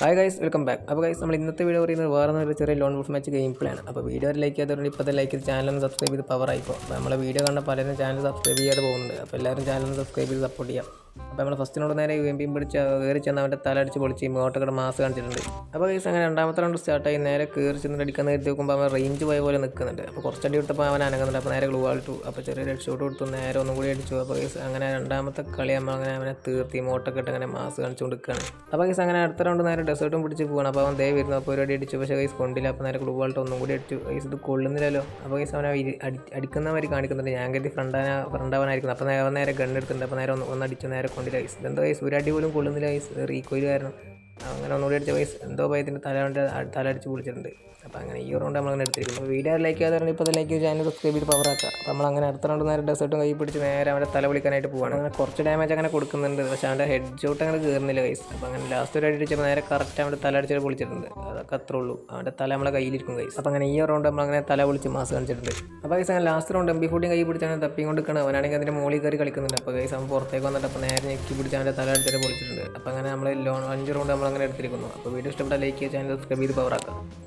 Hi guys welcome back അപ്പോൾ guys നമ്മൾ ഇന്നത്തെ വീഡിയോ പറയുന്നത് വേറെ ഒരു ചെറിയ lone wolf match game play ആണ്. അപ്പോൾ വീഡിയോ ഒരു ലൈക്ക് ചെയ്തതുകൊണ്ട് ഇപ്പോൾ ലൈക്ക് ചെയ്ത് ചാനൽ ഒന്ന് സബ്സ്ക്രൈബ് ചെയ്ത് പവർ ആയിപ്പോൾ അപ്പോൾ നമ്മളെ വീഡിയോ കണ്ട പലരും ചാനൽ സബ്സ്ക്രൈബ് ചെയ്യാതെ പോകുന്നുണ്ട്. അപ്പോൾ എല്ലാവരും ചാനൽ സബ്സ്ക്രൈബ് ചെയ്ത് സപ്പോർട്ട് ചെയ്യാം. അപ്പോൾ നമ്മൾ ഫസ്റ്റിനോട് നേരെ യു എം പിയും പിടിച്ച് കയറി ചെന്ന് അവന്റെ തലടിച്ച് പൊളിച്ച് ഇങ്ങോട്ടൊക്കെ മാസ് കാണിച്ചിട്ടുണ്ട്. അപ്പോൾ കേസ് അങ്ങനെ രണ്ടാമത്തെ റൗണ്ട് സ്റ്റാർട്ടായി നേരെ കയറി ചെന്ന് അടിക്കാൻ നേരത്തെ നോക്കുമ്പോൾ അവൻ റേഞ്ച് പോയ പോലെ നിൽക്കുന്നുണ്ട് അപ്പോൾ കുറച്ച് അടി എടുത്തപ്പോൾ അവൻ അനങ്ങുന്നുണ്ട്. അപ്പോൾ നേരെ ഗ്ലൂ ആൾട്ടു അപ്പോൾ ചെറിയ ഹെഡ് ഷോട്ട് കൊടുത്തു. നേരെ ഒന്നും കൂടി അടിച്ചു. അപ്പോൾ കേസ് അങ്ങനെ രണ്ടാമത്തെ കളി നമ്മൾ അങ്ങനെ അവനെ തീർത്തി. മോട്ടൊക്കെ ഇട്ട് അങ്ങനെ മാസ് കാണിച്ചുകൊണ്ട് നിൽക്കുകയാണ് അപ്പോൾ കേസ് അങ്ങനെ അടുത്ത റൗണ്ട് നേരെ ഡെസേർട്ടും പിടിച്ച് പോകണം അപ്പോൾ അവൻ ദേ വരുന്നു. അപ്പോൾ ഒരു അടി അടിച്ചു. പക്ഷേ കേസ് കൊണ്ടില്ല. അപ്പോൾ നേരെ ഗ്ലൂ ആൾട്ട് ഒന്നും കൂടി അടിച്ചു. കേസ് ഇത് കൊള്ളുന്നില്ലല്ലോ. അപ്പോൾ കേസ് അവനെ അടിക്കുന്നവർ കാണിക്കുന്നുണ്ട്. ഞാൻ കരുതി ഫ്രണ്ടാണ് ഫ്രണ്ടാവാനായിരിക്കുന്നു അപ്പോൾ അവൻ നേരെ ഗൺ എടുത്തിട്ടുണ്ട്. അപ്പോൾ നേരെ ഒന്ന് ഒന്ന് അടിച്ചു. നേരെ കൊണ്ടില്ല ഗൈസ് ഇതെന്തോ ഗൈസ് ഒരു അടി പോലും കൊള്ളുന്നില്ല ഗൈസ് റീകോയിൽ കാരണം. അങ്ങനെ ഒന്നുകൂടി അടിച്ച വയസ്സ് എന്തോ ഭയത്തിന്റെ തല തലടിച്ച് പിടിച്ചിട്ടുണ്ട്. അപ്പോൾ അങ്ങനെ ഈ റൗണ്ട് നമ്മളങ്ങനെ എടുത്തിരിക്കുന്നു. അപ്പോൾ വീഡിയോ ലൈക്ക് ചെയ്യാതെ ഇപ്പോൾ ലൈക്ക് ചാനൽ സബ്സ്ക്രൈബ് ചെയ്ത് പവർ ആക്കുക. അപ്പോൾ നമ്മൾ അങ്ങനെ അടുത്ത റൗണ്ട് നേരെ ഡെസേർട്ടും കൈ പിടിച്ച് നേരെ അവന്റെ തല വിളിക്കാനായിട്ട് പോവാണ്. അങ്ങനെ കുറച്ച് ഡാമേജ് അങ്ങനെ കൊടുക്കുന്നുണ്ട്. പക്ഷേ അവന്റെ ഹെഡ് ഷോട്ട് അങ്ങനെ കയറുന്നില്ല കൈസ് അപ്പോൾ അങ്ങനെ ലാസ്റ്റ് ഒരു അടി അടിച്ചപ്പോൾ നേരെ കറക്റ്റ് അവന്റെ തല അടിച്ചിട്ട് പൊളിച്ചിട്ടുണ്ട്. അതൊക്കെ അത്രേ ഉള്ളൂ. അവന്റെ തല നമ്മളെ കയ്യിലിരിക്കും കൈസ് അപ്പോൾ അങ്ങനെ ഈ റൗണ്ട് നമ്മൾ അങ്ങനെ തല വിളിച്ച് മാസ് കാണിച്ചിട്ടുണ്ട്. അപ്പോൾ കൈസ് അങ്ങനെ ലാസ്റ്റ് റൗണ്ട് എം ബി ഫോർട്ടിയും കൈ പിടിച്ചാണ് തപ്പിയും കൊണ്ട് അവനാണെങ്കിൽ അതിന്റെ മുകളിൽ കയറി കളിക്കുന്നുണ്ട്. അപ്പോൾ കൈസ് അവൻ പുറത്തേക്ക് വന്നിട്ട് അപ്പോൾ നേരെ ഞെക്കി പിടിച്ച് അവന്റെ തല അടിച്ചിട്ട് പൊളിച്ചിട്ടുണ്ട്. അപ്പോൾ അങ്ങനെ നമ്മൾ ലോൺ അഞ്ച് റൗണ്ട് നമ്മൾ എടുത്തിരിക്കുന്നു. അപ്പോൾ വീഡിയോ ഇഷ്ടപ്പെട്ട ലൈക്ക് ചെയ്യുക ചാനൽ സബ്സ്ക്രൈബ് ചെയ്ത് പവറാക്കുക